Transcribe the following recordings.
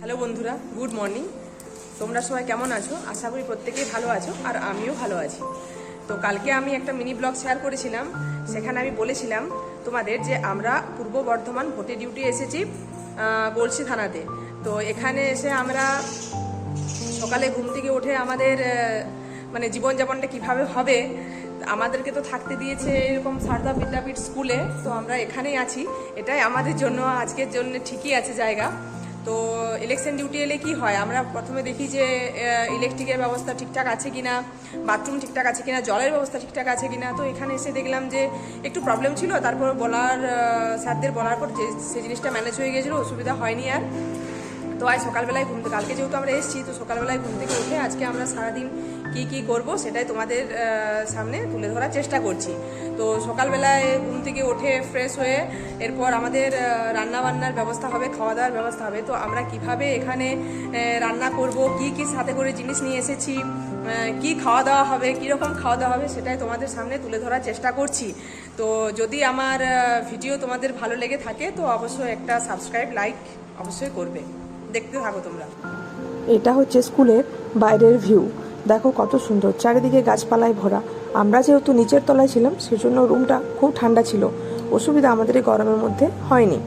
Hello বন্ধুরা, good morning. তোমরা সবাই কেমন আছো? আশা করি প্রত্যেকেই ভালো আছো আর আমিও ভালো আছি। তো কালকে আমি একটা মিনি ব্লগ শেয়ার করেছিলাম। সেখানে আমি বলেছিলাম তোমাদের যে আমরা পূর্ব বর্ধমান ভোটে ডিউটি এসেছি বলছি থানাতে। তো এখানে এসে আমরা সকালে ঘুম থেকে উঠে আমাদের মানে জীবনযাপনটা কীভাবে হবে, আমাদেরকে তো থাকতে দিয়েছে এরকম সারদা বিদ্যাপীঠ স্কুলে। তো আমরা এখানেই আছি। এটাই আমাদের জন্য, আজকের জন্য ঠিকই আছে জায়গা। তো ইলেকশন ডিউটি এলে কি হয়? আমরা প্রথমে দেখি যে ইলেকট্রিকের ব্যবস্থা ঠিকঠাক আছে কি না বাথরুম ঠিকঠাক আছে কি না জলের ব্যবস্থা ঠিকঠাক আছে কি না তো এখানে এসে দেখলাম যে একটু প্রবলেম ছিল। তারপর বলার স্যারদের বলার পর যে সেই জিনিসটা ম্যানেজ হয়ে গেছিল অসুবিধা হয়নি আর। তো আজ সকালবেলায় ঘুম কালকে যেহেতু আমরা এসেছি, তো সকালবেলায় ঘুম থেকে উঠে আজকে আমরা সারাদিন কি কি করব সেটাই তোমাদের সামনে তুলে ধরার চেষ্টা করছি। তো সকালবেলায় ঘুম থেকে উঠে ফ্রেশ হয়ে এরপর আমাদের রান্না বান্নার ব্যবস্থা হবে খাওয়া দাওয়ার ব্যবস্থা হবে। তো আমরা কীভাবে এখানে রান্না করব, কি কি সাথে করে জিনিস নিয়ে এসেছি কি খাওয়া দাওয়া হবে, কীরকম খাওয়া দাওয়া হবে সেটাই তোমাদের সামনে তুলে ধরার চেষ্টা করছি। তো যদি আমার ভিডিও তোমাদের ভালো লেগে থাকে, তো অবশ্যই একটা সাবস্ক্রাইব লাইক অবশ্যই করবে। দেখতে থাকো তোমরা। এটা হচ্ছে স্কুলের বাইরের ভিউ। দেখো কত সুন্দর, চারিদিকে গাছপালায় ভরা। আমরা যেহেতু নিচের তলায় ছিলাম, সেজন্য রুমটা খুব ঠান্ডা ছিল। অসুবিধা আমাদের এই গরমের মধ্যে হয়নি।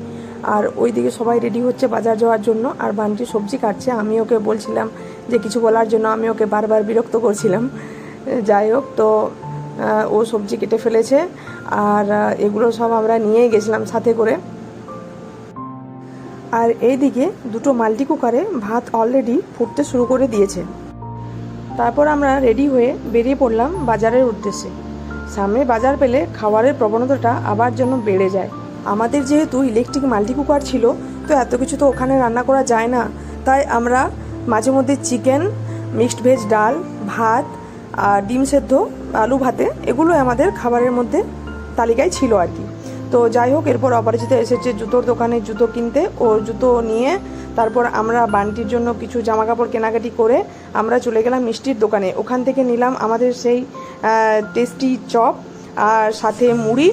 আর ওইদিকে সবাই রেডি হচ্ছে বাজার যাওয়ার জন্য, আর বান্টি সবজি কাটছে। আমি ওকে বলছিলাম যে কিছু বলার জন্য আমি ওকে বারবার বিরক্ত করছিলাম। যাই হোক, তো ও সবজি কেটে ফেলেছে। আর এগুলো সব আমরা নিয়েই গেছিলাম সাথে করে। আর এইদিকে দুটো মাল্টি কুকারে ভাত অলরেডি ফুটতে শুরু করে দিয়েছে। তারপর আমরা রেডি হয়ে বেরিয়ে পড়লাম বাজারের উদ্দেশ্যে। সামনে বাজার পেলে খাবারের প্রবণতাটা আবার যেন বেড়ে যায়। আমাদের যেহেতু ইলেকট্রিক মাল্টি কুকার ছিল, তো এত কিছু তো ওখানে রান্না করা যায় না। তাই আমরা মাঝে মধ্যে চিকেন মিক্সড ভেজ ডাল, ভাত আর ডিম সেদ্ধ, আলু ভাতে এগুলো আমাদের খাবারের মধ্যে তালিকায় ছিল আর কি। তো যাই হোক, এরপর অপরাজিতা এসেছে জুতোর দোকানে জুতো কিনতে। ও জুতো নিয়ে তারপর আমরা বান্টির জন্য কিছু জামা কাপড় কেনাকাটি করে আমরা চলে গেলাম মিষ্টির দোকানে। ওখান থেকে নিলাম আমাদের সেই টেস্টি চপ আর সাথে মুড়ি।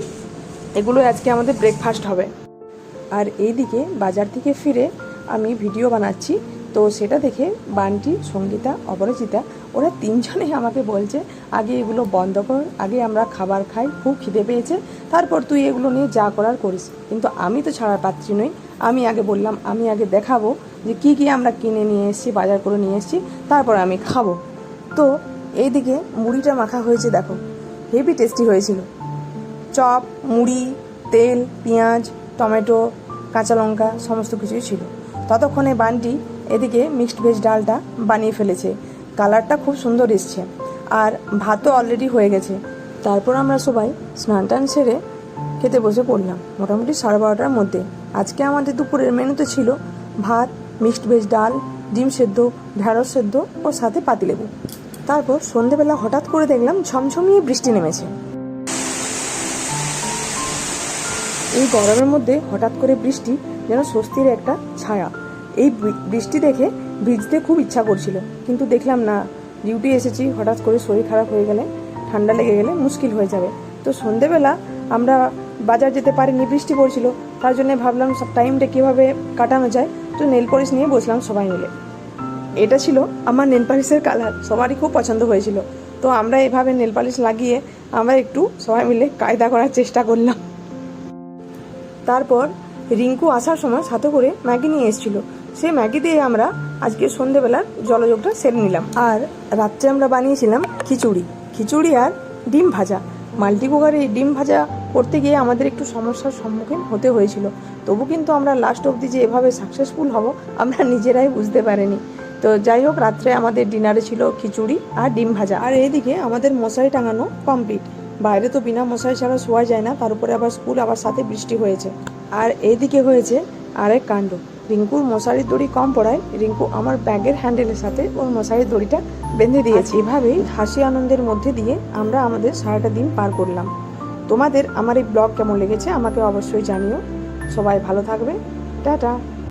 এগুলো আজকে আমাদের ব্রেকফাস্ট হবে। আর এইদিকে বাজার থেকে ফিরে আমি ভিডিও বানাচ্ছি। তো সেটা দেখে বান্টি, সঙ্গীতা, অপরাজিতা, ওরা তিনজনেই আমাকে বলছে, আগে এগুলো বন্ধ কর, আগে আমরা খাবার খাই, খুব খিদে পেয়েছে, তারপর তুই এগুলো নিয়ে যা করার করিস। কিন্তু আমি তো ছাড়ার পাত্রী নই। আমি আগে বললাম, আমি আগে দেখাবো যে কি কি আমরা কিনে নিয়ে এসেছি, বাজার করে নিয়ে এসেছি, তারপর আমি খাব। তো এইদিকে মুড়িটা মাখা হয়েছে, দেখো, হেভি টেস্টি হয়েছিল। চপ, মুড়ি, তেল, পেঁয়াজ, টমেটো, কাঁচা লঙ্কা, সমস্ত কিছুই ছিল। ততক্ষণে বানটি এদিকে মিক্সড ভেজ ডালটা বানিয়ে ফেলেছে। কালারটা খুব সুন্দর এসছে। আর ভাতও অলরেডি হয়ে গেছে। তারপর আমরা সবাই স্নান টান সেরে খেতে বসে পড়লাম, মোটামুটি সাড়ে বারোটার মধ্যে। আজকে আমাদের দুপুরের মেনুতে ছিল ভাত, মিক্সড ভেজ ডাল, ডিম সেদ্ধ, ঢ্যাঁড়স সেদ্ধ ও সাথে পাতিলেবু। তারপর সন্ধেবেলা হঠাৎ করে দেখলাম ঝমঝমিয়ে বৃষ্টি নেমেছে। এই গরমের মধ্যে হঠাৎ করে বৃষ্টি যেন স্বস্তির একটা ছায়া। এই বৃষ্টি দেখে ভিজতে খুব ইচ্ছা করছিল, কিন্তু দেখলাম না। ডিউটি এসেছি, হঠাৎ করে শরীর খারাপ হয়ে গেলে, ঠান্ডা লেগে গেলে মুশকিল হয়ে যাবে। তো সন্ধেবেলা আমরা বাজার যেতে পারিনি, বৃষ্টি পড়ছিল, তার জন্য ভাবলাম সব টাইমটা কীভাবে কাটানো যায়, তো নেল পলিশ নিয়ে বসলাম সবাই মিলে। এটা ছিল আমার নেল পালিশের কালার, সবারই খুব পছন্দ হয়েছিল। তো আমরা এভাবে নেল পালিশ লাগিয়ে আমরা একটু সবাই মিলে কায়দা করার চেষ্টা করলাম। তারপর রিঙ্কু আসার সময় সাথে করে ম্যাগি নিয়ে এসেছিল। সেই ম্যাগি দিয়ে আমরা আজকে সন্ধেবেলার জলযোগটা সেরে নিলাম। আর রাত্রে আমরা বানিয়েছিলাম খিচুড়ি। খিচুড়ি আর ডিম ভাজা। মাল্টি কুকারে ডিম ভাজা করতে গিয়ে আমাদের একটু সমস্যার সম্মুখীন হতে হয়েছিল। তবু কিন্তু আমরা লাস্ট অবধি যে এভাবে সাকসেসফুল হব, আমরা নিজেরাই বুঝতে পারিনি। তো যাই হোক, রাত্রে আমাদের ডিনারে ছিল খিচুড়ি আর ডিম ভাজা। আর এইদিকে আমাদের মশারি টাঙানো কমপ্লিট বাইরে তো বিনা মশারি ছাড়া শোয়া যায় না, তার উপরে আবার স্কুল আবার সাথে বৃষ্টি হয়েছে। আর এইদিকে হয়েছে আরেক কাণ্ড। রিঙ্কুর মশারির দড়ি কম পড়ায় রিঙ্কু আমার ব্যাগের হ্যান্ডেলের সাথে ওর মশারির দড়িটা বেঁধে দিয়েছে। এভাবেই হাসি আনন্দের মধ্যে দিয়ে আমরা আমাদের সারাটা দিন পার করলাম। তোমাদের আমার এই ব্লগ কেমন লেগেছে আমাকে অবশ্যই জানিও। সবাই ভালো থাকবে। টাটা।